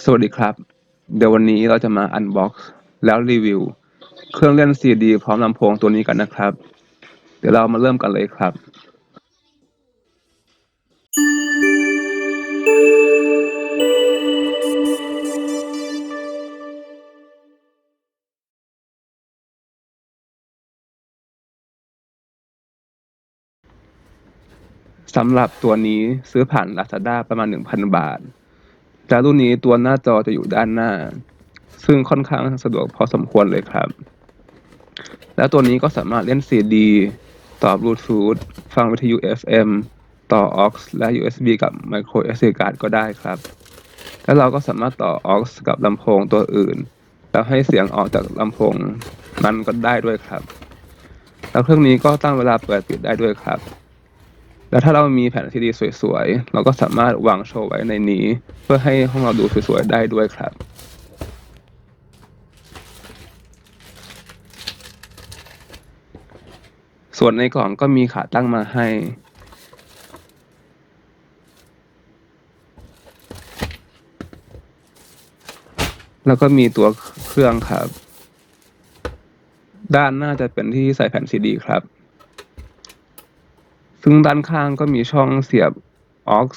สวัสดีครับ เดี๋ยววันนี้เราจะมาอันบ็อกซ์แล้วรีวิว เครื่องเล่นซีดีพร้อมลำโพงตัวนี้กันนะครับ เดี๋ยวเรามาเริ่มกันเลยครับ สำหรับตัวนี้ซื้อผ่าน Lazada ประมาณ 1,000 บาท แต่รุ่นนี้ตัวหน้าจอจะอยู่ด้านหน้า ซึ่งค่อนข้างสะดวกพอสมควรเลยครับ แล้วตัวนี้ก็สามารถเล่น CD ต่อบลูทูธฟังวิทยุ FM ต่อ aux และ USB กับ micro SD card ก็ได้ครับ แล้วเราก็สามารถต่อ aux กับลำโพงตัวอื่น แล้วให้เสียงออกจากลำโพงนั้นก็ได้ด้วยครับ แล้วเครื่องนี้ก็ตั้งเวลาเปิดปิดได้ด้วยครับ แล้วถ้าเรามีแผ่นซีดีสวยๆ เราก็สามารถวางโชว์ไว้ในนี้ เพื่อให้ห้องเราดูสวยๆ ได้ด้วยครับ ส่วนในกล่องก็มีขาตั้งมาให้ แล้วก็มีตัวเครื่องครับ ด้านหน้าจะเป็นที่ใส่แผ่นซีดีครับ ซึ่งด้านข้างก็มีช่องเสียบ aux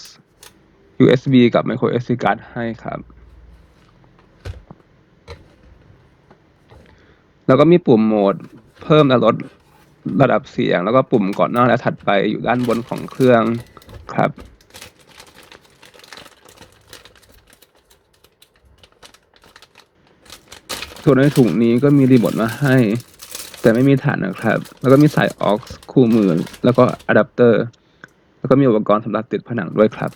USB กับ micro SD card ให้ครับ แล้วก็มีปุ่มโหมดเพิ่มและลดระดับเสียง แล้วก็ปุ่มก่อนหน้าและถัดไปอยู่ด้านบนของเครื่องครับส่วนในถุงนี้ก็มีรีโมทมาให้ แต่ไม่มีฐานนะครับ แล้วก็มีสายออกซ์คู่มือ แล้วก็อะแดปเตอร์ แล้วก็มีอุปกรณ์สำหรับติดผนังด้วยครับ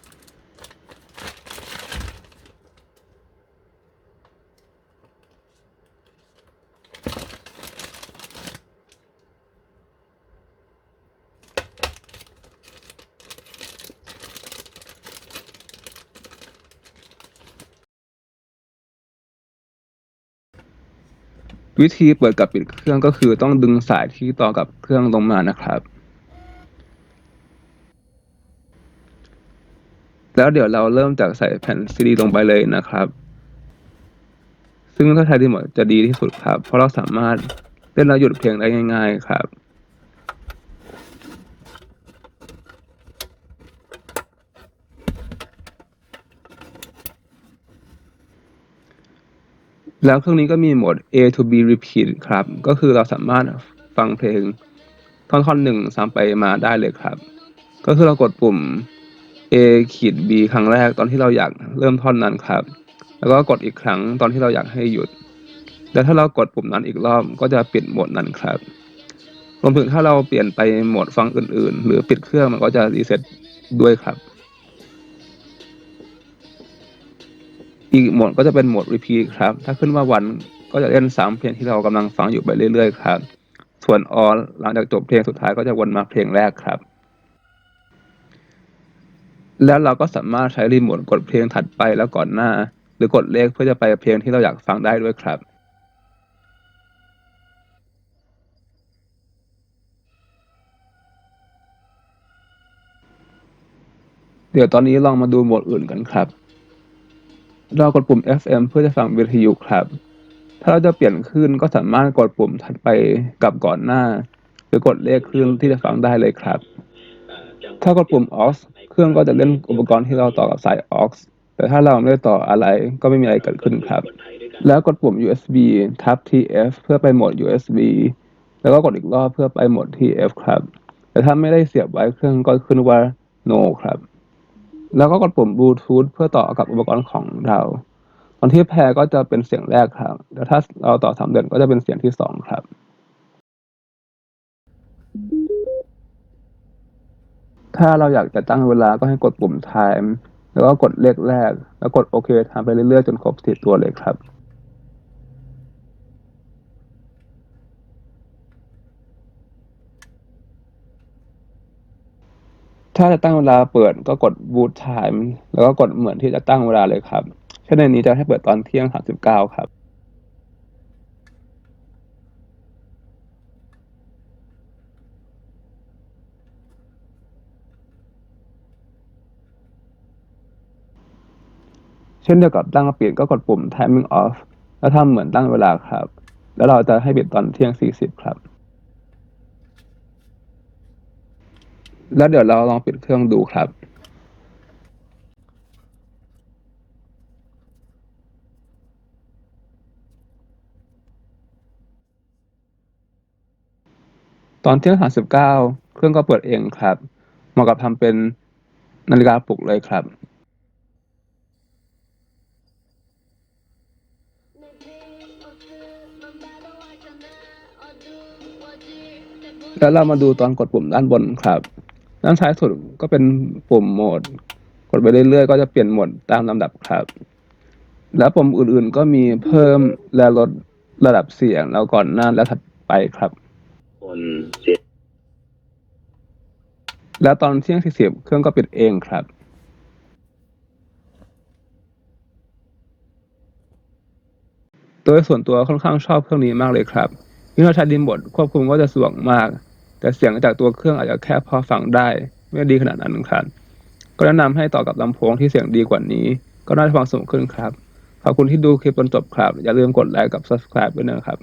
วิธีเปิดกับปิดเครื่องก็คือต้องดึงสายที่ต่อกับเครื่องลงมานะครับ แล้วเดี๋ยวเราเริ่มจากใส่แผ่นซีดีลงไปเลยนะครับ ซึ่งถ้าใช้ดีหมดจะดีที่สุดครับ เพราะเราสามารถเล่นแล้วหยุดเพลงได้ง่าย ๆ ครับ แล้วเครื่องนี้ก็มีโหมด A to B repeat ครับ ก็คือเราสามารถฟังเพลงท่อนท่อนหนึ่งซ้ำไปมาได้เลยครับ ก็คือเรากดปุ่ม A ขีด B ครั้งแรกตอนที่เราอยากเริ่มท่อนนั้นครับ แล้วก็กดอีกครั้งตอนที่เราอยากให้หยุด แล้วถ้าเรากดปุ่มนั้นอีกรอบก็จะปิดโหมดนั้นครับ รวมถึงถ้าเราเปลี่ยนไปโหมดฟังอื่น ๆ หรือปิดเครื่องมันก็จะรีเซ็ตด้วยครับ อีกหมดก็จะเป็นหมด repeat ครับ ถ้าขึ้นว่าวันก็จะเล่นซ้ำเพลงที่เรากำลังฟังอยู่ไปเรื่อยๆ ครับ ส่วน all หลังจากจบเพลงสุดท้ายก็จะวนมาเพลงแรกครับ แล้วเราก็สามารถใช้รีโมทกดเพลงถัดไปแล้วก่อนหน้า หรือกดเลขเพื่อจะไปเพลงที่เราอยากฟังได้ด้วยครับเดี๋ยวตอนนี้ลองมาดูโหมดอื่นกันครับ เรากดปุ่ม FM เพื่อจะฟังวิทยุครับ ถ้าเราจะเปลี่ยนคลื่นก็สามารถกดปุ่มถัดไปกับก่อนหน้า หรือกดเลขคลื่นที่จะฟังได้เลยครับ ถ้ากดปุ่ม aux เครื่องก็จะเล่นอุปกรณ์ที่เราต่อกับสาย aux แต่ถ้าเราไม่ได้ต่ออะไรก็ไม่มีอะไรเกิดขึ้นครับ แล้วกดปุ่ม USB ทับ TF เพื่อไปโหมด USB แล้วก็กดอีกรอบเพื่อไปโหมด TF ครับ แต่ถ้าไม่ได้เสียบไว้เครื่องก็ขึ้นว่า no ครับ แล้วก็กดปุ่มบลูทูธเพื่อต่อกับอุปกรณ์ของเรา ตอนที่แพรก็จะเป็นเสียงแรกครับแต่ถ้าเราต่อสามเดือนก็จะเป็นเสียงที่สองครับ ถ้าเราอยากจะตั้งเวลาก็ให้กดปุ่ม time แล้วก็กดเลขแรก แล้วกดโอเคทำไปเรื่อยๆ จนครบสี่ตัวเลยครับ ถ้าจะตั้งเวลาเปิดก็กด boot time แล้วก็กดเหมือนที่จะตั้งเวลาเลยครับ เช่นในนี้จะให้เปิดตอนเที่ยง 39 ครับ เช่นเดียวกับตั้งเปิดก็กดปุ่ม timing off แล้วทำเหมือนตั้งเวลาครับ แล้วเราจะให้ปิดตอนเที่ยง 40 ครับ แล้วเดี๋ยวเราลองปิดเครื่องดูครับ ตอนเที่ยง39เครื่องก็เปิดเองครับ เหมาะกับทำเป็นนาฬิกาปลุกเลยครับแล้วเรามาดูตอนกดปุ่มด้านบนครับ ด้านซ้ายสุดก็เป็นปุ่มโหมด กดไปเรื่อยๆ ก็จะเปลี่ยนโหมดตามลำดับครับ แล้วปุ่มอื่นๆก็มีเพิ่มและลดระดับเสียงแล้วก่อนหน้าและถัดไปครับ คนเสียแล้วตอนเที่ยง40เครื่องก็ปิดเองครับ โดยส่วนตัวค่อนข้างชอบเครื่องนี้มากเลยครับยิ่งเราใช้รีโมทควบคุมก็จะสะดวกมาก แต่เสียงจากตัวเครื่องอาจจะแค่พอฟังได้ ไม่ดีขนาดนั้นครับ ก็แนะนำให้ต่อกับลำโพงที่เสียงดีกว่านี้ ก็น่าจะฟังสนุกขึ้นครับ ขอบคุณที่ดูคลิปจนจบครับ อย่าลืมกดไลค์กับ subscribe ด้วยนะครับ